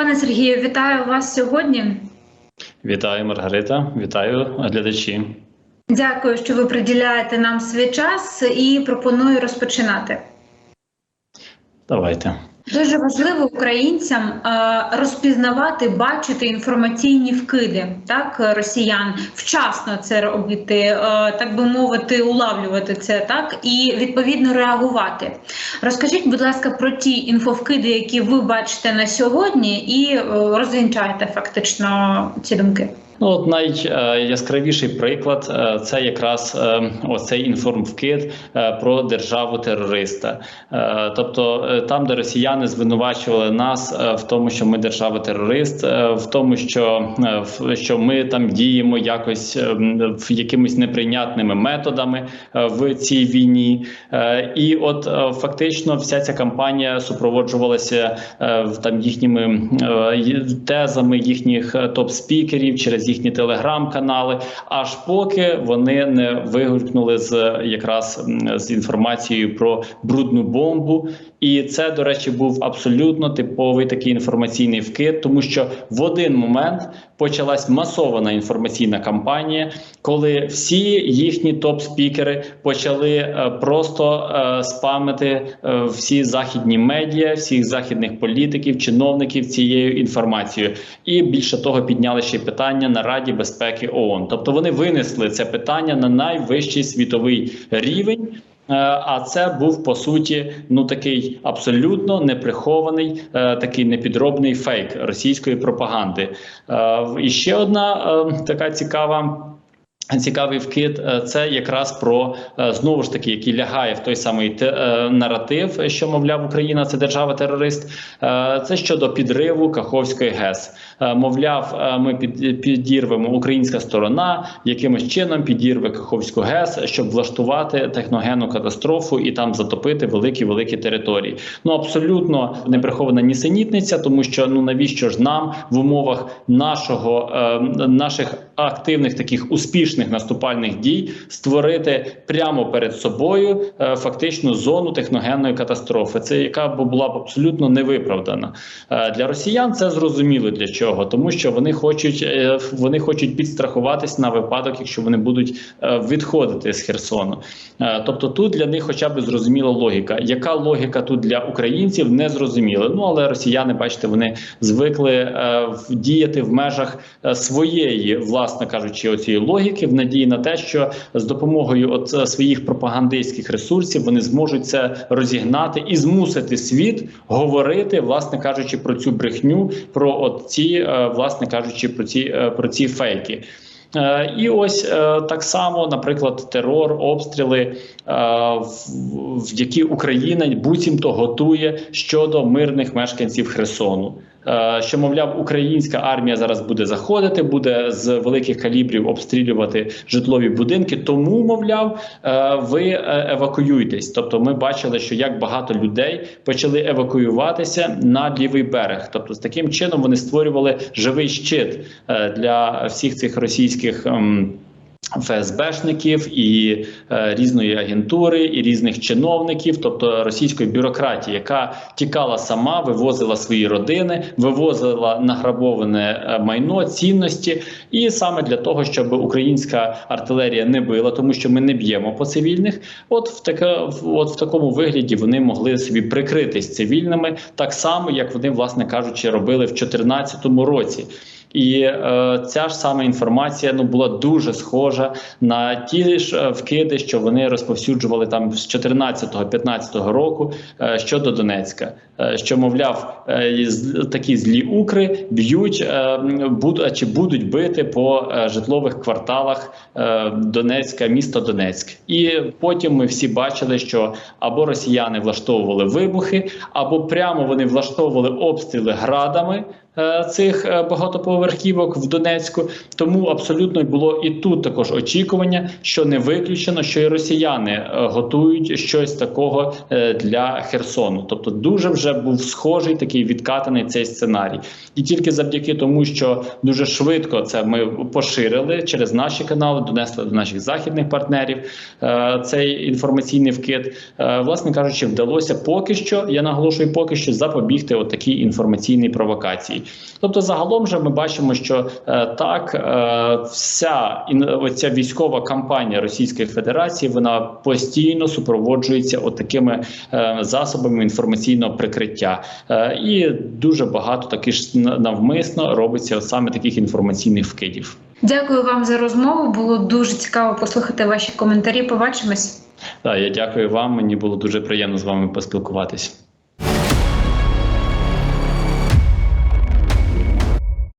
Пане Сергію, вітаю вас сьогодні. Вітаю, Маргарита, вітаю глядачі. Дякую, що ви приділяєте нам свій час і пропоную розпочинати. Давайте. Дуже важливо українцям е, розпізнавати, бачити інформаційні вкиди так росіян, вчасно це робити, е, так би мовити, улавлювати це так і відповідно реагувати. Розкажіть, будь ласка, про ті інфовкиди, які ви бачите на сьогодні, і е, розвінчайте фактично ці думки. Ну, от найяскравіший приклад е, це якраз е, оцей інформвкид е, про державу терориста. Тобто, там, де росіяни звинувачували нас в тому, що ми держава терорист, в тому, що що ми там діємо якось якимись неприйнятними методами в цій війні, і от фактично вся ця кампанія супроводжувалася там їхніми тезами їхніх топ-спікерів через їхні телеграм-канали, аж поки вони не вигукнули з якраз з інформацією про брудну бомбу. І це, до речі, був абсолютно типовий такий інформаційний вкид, тому що в один момент почалась масована інформаційна кампанія, коли всі їхні топ-спікери почали е, просто е, спамити е, всі західні медіа, всіх західних політиків, чиновників цією інформацією, і більше того, підняли ще питання на Раді безпеки ООН. Тобто вони винесли це питання на найвищий світовий рівень. А це був по суті ну такий абсолютно неприхований, такий непідробний фейк російської пропаганди. І ще одна така цікава. Цікавий вкид, це якраз про знову ж таки, який лягає в той самий наратив, що мовляв Україна це держава-терорист. Це щодо підриву Каховської ГЕС. Мовляв, ми підірвемо українська сторона, якимось чином підірве Каховську ГЕС, щоб влаштувати техногенну катастрофу і там затопити великі великі території. Ну абсолютно не прихована нісенітниця, тому що ну навіщо ж нам в умовах нашого наших активних таких успішних наступальних дій створити прямо перед собою е, фактично зону техногенної катастрофи. Це яка б була б абсолютно невиправдана е, для росіян. Це зрозуміло для чого, тому що вони хочуть е, вони хочуть підстрахуватись на випадок, якщо вони будуть відходити з Херсону. Тобто, тут для них, хоча б зрозуміла логіка. Яка логіка тут для українців не зрозуміла. Ну але росіяни, бачите, вони звикли діяти в межах своєї власної власне кажучи, оцієї логіки в надії на те, що з допомогою от е, своїх пропагандистських ресурсів вони зможуть це розігнати і змусити світ говорити, власне кажучи, про цю брехню, про ці, е, власне кажучи, про ці е, про ці фейки. І ось так само, наприклад, терор, обстріли, в які Україна буцімто готує щодо мирних мешканців Херсону. Е, що мовляв, українська армія зараз буде заходити, буде з великих калібрів обстрілювати житлові будинки. Тому, мовляв, е, ви е, евакуюйтесь. Тобто, ми бачили, що як багато людей почали евакуюватися на лівий берег. Тобто, з таким чином вони створювали живий щит для всіх цих російських. ФСБшників і е, різної агентури, і різних чиновників, тобто російської бюрократії, яка тікала сама, вивозила свої родини, вивозила награбоване е, майно, цінності, і саме для того, щоб українська артилерія не била, тому що ми не б'ємо по цивільних. От в таке, от в такому вигляді вони могли собі прикритись цивільними, так само як вони, власне кажучи, робили в 2014 році. І е, ця ж сама інформація ну була дуже схожа на ті ж е, вкиди, що вони розповсюджували там з 14-15 року е, щодо Донецька. Е, що мовляв, е, такі злі укри б'ють е, буд, чи будуть бити по е, житлових кварталах е, Донецька, міста Донецьк, і потім ми всі бачили, що або росіяни влаштовували вибухи, або прямо вони влаштовували обстріли градами. Е, цих е, багатоповерхівок в Донецьку. Тому абсолютно було і тут також очікування, що не виключено, що і росіяни е, готують щось такого для Херсону. Тобто, дуже вже був схожий такий відкатаний цей сценарій, і тільки завдяки тому, що дуже швидко це ми поширили через наші канали, донесли до наших західних партнерів цей інформаційний вкид, власне кажучи, вдалося поки що. Я наголошую, поки що запобігти от такій інформаційній провокації. Інформації. Тобто, загалом же ми бачимо, що е, так е, вся оця військова кампанія Російської Федерації вона постійно супроводжується отакими е, засобами інформаційного прикриття, Е, і дуже багато таки ж навмисно робиться от саме таких інформаційних вкидів. Дякую вам за розмову. Було дуже цікаво послухати ваші коментарі. Побачимось. Так, я дякую вам. Мені було дуже приємно з вами поспілкуватись.